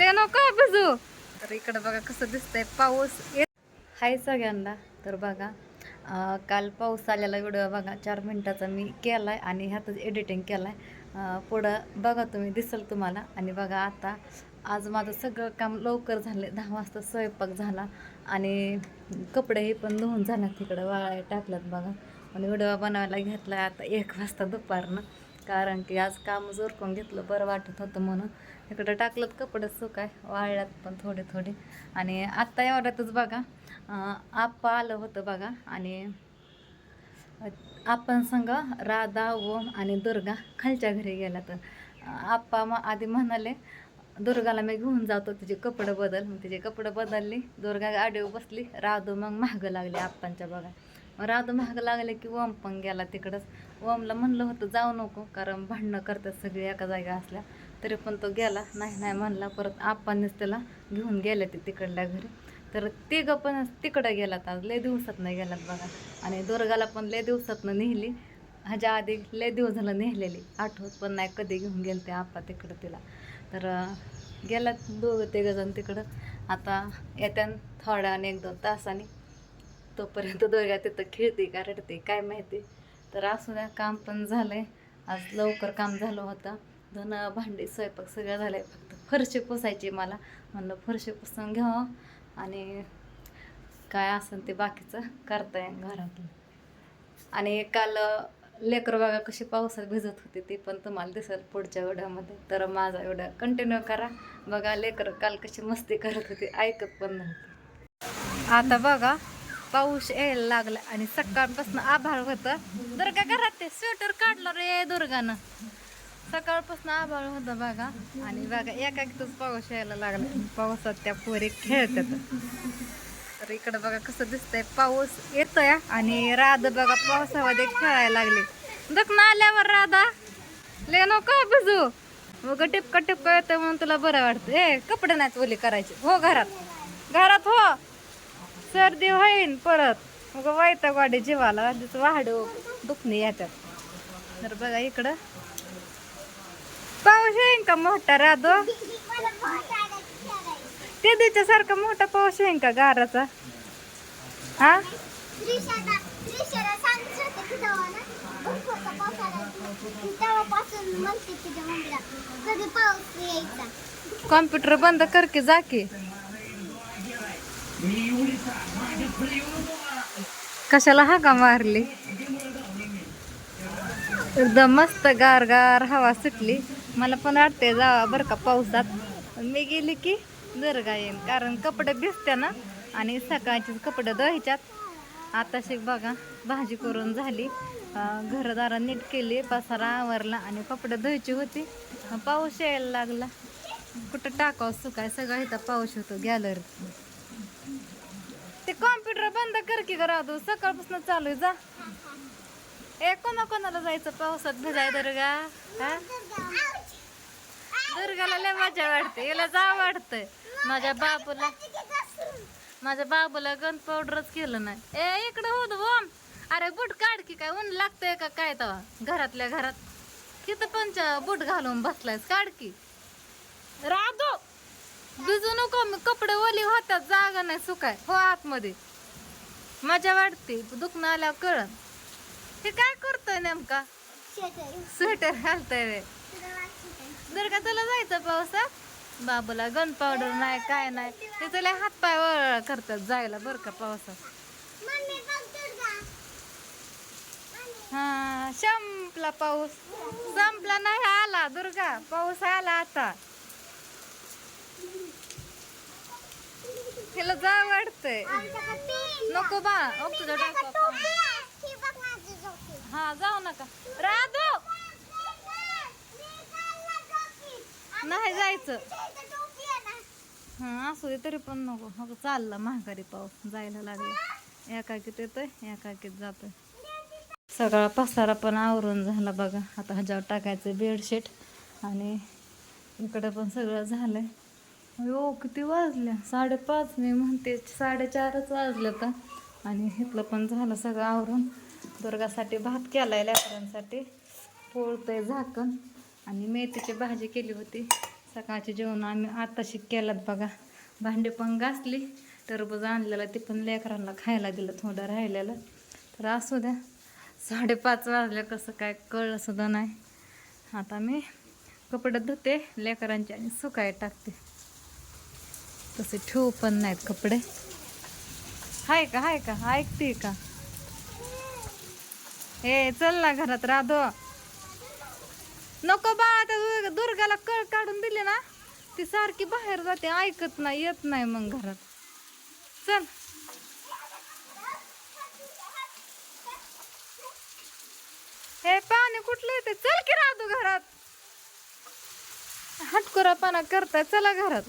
ले नको भिजू तर इकडं बघा कसं दिसतंय पाऊस येत हाय सगळ्यांना. तर बघा काल पाऊस आलेला व्हिडिओ बघा चार मिनिटाचा मी केलाय आणि ह्यातच एडिटिंग केलाय. अं, पुढं बघा तुम्ही दिसल तुम्हाला. आणि बघा आता आज माझं सगळं काम लवकर झाले दहा वाजता स्वयंपाक झाला आणि कपडेही पण धुवून झाला तिकडं वाळाय टाकल्यात बघा. आणि व्हिडिओ बनवायला घेतला आता एक वाजता दुपारनं. कारण की आज काम जोरकून घेतलं बरं वाटत होतं म्हणून. इकडं टाकलं कपडे सुकाय वाळल्यात पण थोडे थोडे. आणि आत्ता एवढ्यातच बघा आप्पा आलं होतं बघा आणि आपण संग राधा ओम आणि दुर्गा खालच्या घरी गेला तर आप्पा मग आधी म्हणाले दुर्गाला मी घेऊन जातो तिचे कपडे बदल. मग तिचे कपडे बदलली दुर्गा गाडीवर बसली राधू मग मागं लागली आप्पांच्या बघा. राधू महाग लागले की ओम पण गेला तिकडंच. ओमला म्हणलं होतं जाऊ नको कारण भांडणं करतात सगळे एका जागा असल्या. तरी पण तो गेला नाही नाही म्हणला परत आप्पांनीच त्याला घेऊन गेले ते तिकडल्या घरी. तर तिघं पण तिकडं गेलात आज लय दिवसात नाही गेलात बघा. आणि दुर्गाला पण लय दिवसातनं नेहली. ह्याच्या आधी लय दिवस झालं नेहलेली आठवत पण नाही कधी घेऊन गेले ते आप्पा तिकडं तिला. तर गेलात दोघं तिघं जण तिकडं. आता येत्या थोड्याने एक दोन तासाने. तोपर्यंत दोघ्या तिथं खेळते का रडते काय माहिती. तर असू द्या काम पण झालं आहे आज लवकर काम झालं होतं. धनं भांडी स्वयंपाक सगळं झालंय. फक्त फरशी पुसायची मला. म्हणलं फरशी पुसून घ्यावं. आणि काय असेल ते बाकीचं करता येईल घरातलं. आणि काल लेकर बघा कशी पावसात भिजत होती ती पण तुम्हाला दिसेल पुढच्या व्हिडिओमध्ये. तर माझा व्हिडिओ कंटिन्यू करा. बघा लेकरं काल कशी मस्ती करत होती. ऐकत पण नव्हती. आता बघा पाऊस यायला लागला आणि सकाळपासून आभाळ होतं. दुर्गा घरात ते स्वेटर काढलं रे दुर्गानं. सकाळपासून आभाळ होतं बघा. आणि बघा एकाकीतच पाऊस यायला लागला. पावसात त्या पोरी खेळतात. तर इकडं बघा कसं दिसतंय पाऊस येतोय आणि राधा बघा पावसामध्ये खेळायला लागली. दख ना आल्यावर राधा ले नको भिजू मग टिपका टिपका येतोय म्हणून तुला बरं वाटतं. ए कपडे नाहीत ओली करायचे. हो घरात. घरात हो. सर्दी होईन परत. मग वायता गाडी जीवाला आधीच वाढू दुखणे येतात तर बघा इकडं. पाऊस येईन का मोठा राधो? ते दिवच्या सारखा मोठा पाऊस येईन का गाराचा? हा? कॉम्प्युटर बंद कर की जा की. कशाला हा का मारली? एकदम मस्त गार गार हवा सुटली. मला पण वाटते जावा बरं का पावसात. मी गेली की दर्गा येईन कारण कपडे भिजते ना आणि सकाळचे कपडे धुवायच्यात. आता शिक बघा भाजी करून झाली. घरदारा नीट केली पसारा आवरला आणि कपडे धुवायची होती. पाऊस यायला लागला. कुठं टाकावं सुकाय सगळं इथं पाऊस होतो गॅलरीत. ते कॉम्प्युटर बंद कर की करा तू सकाळपासून चालू आहे जा. ए कोणा कोणाला जायचं? पावसात भिजाय दुर्गा. हा? दुर्गाला लय मजा वाटते. याला जा वाटतंय. माझ्या बाबूला माझ्या बाबूला गन पावडरच केलं नाही. ए इकडं होत ओम अरे बूट काढ की काय? ऊन लागतंय का काय तवा? घरातल्या घरात. तिथं पंच बूट घालून बसलायस? काढ की. राधो! भिजू नको मी कपडे ओली होतात जागा नाही सुकाय हो आतमध्ये. मजा वाटते दुखणं आल्यावर कळण हे काय करतोय नेमका? स्वेटर घालतोय रे. दुर्गा तुला जायचं पावसात? बाबूला गन पावडर नाही काय नाही. ते तुला हात पाय वळ करतात जायला बर का पावसात? हा संपला पाऊस. संपला नाही आला दुर्गा. पाऊस आला आता. तिला जा वाटतंय नको बा ओ तुझा डोका हा जाऊ नका. राधू! नाही जायचं. हा असू दे तरी पण नको. हो चालला महागारी पाऊस. जायला लागला. एकाकीत येतोय एकाकीत जातोय. सगळा पसारा पण आवरून झाला बघा. आता ह्याच्यावर टाकायचं बेडशीट आणि इकडं पण सगळं झालंय. हो किती वाजल्या? साडेपाच मी म्हणते साडेचारच वाजलं तर. आणि इथलं पण झालं सगळं आवरून. दुर्गासाठी भात केलाय लेकरांसाठी. पोळतंय झाकण. आणि मेथीची भाजी केली होती. सकाळचे जेवण आम्ही आताशी केलं बघा. भांडे पण घासली. टरबूज आणलेलं ते पण लेकरांना खायला दिलं थोडं राहिलेलं. तर असू द्या. साडेपाच वाजल्या कसं काय कळलं सुद्धा नाही. आता मी कपडे धुते लेकरांचे आणि सुकाय टाकते. तसे ठेवू पण नाहीत कपडे. हाय का हाय का ऐकते का? ए चल ना घरात राधो. नको बा आता दुर्गाला कळ काढून दिले ना ती सारखी बाहेर जाते ऐकत नाही येत नाही मग घरात. चल. हे पाणी कुठलं येते चल की राहतो घरात. हटकोरा पाना करताय चला घरात.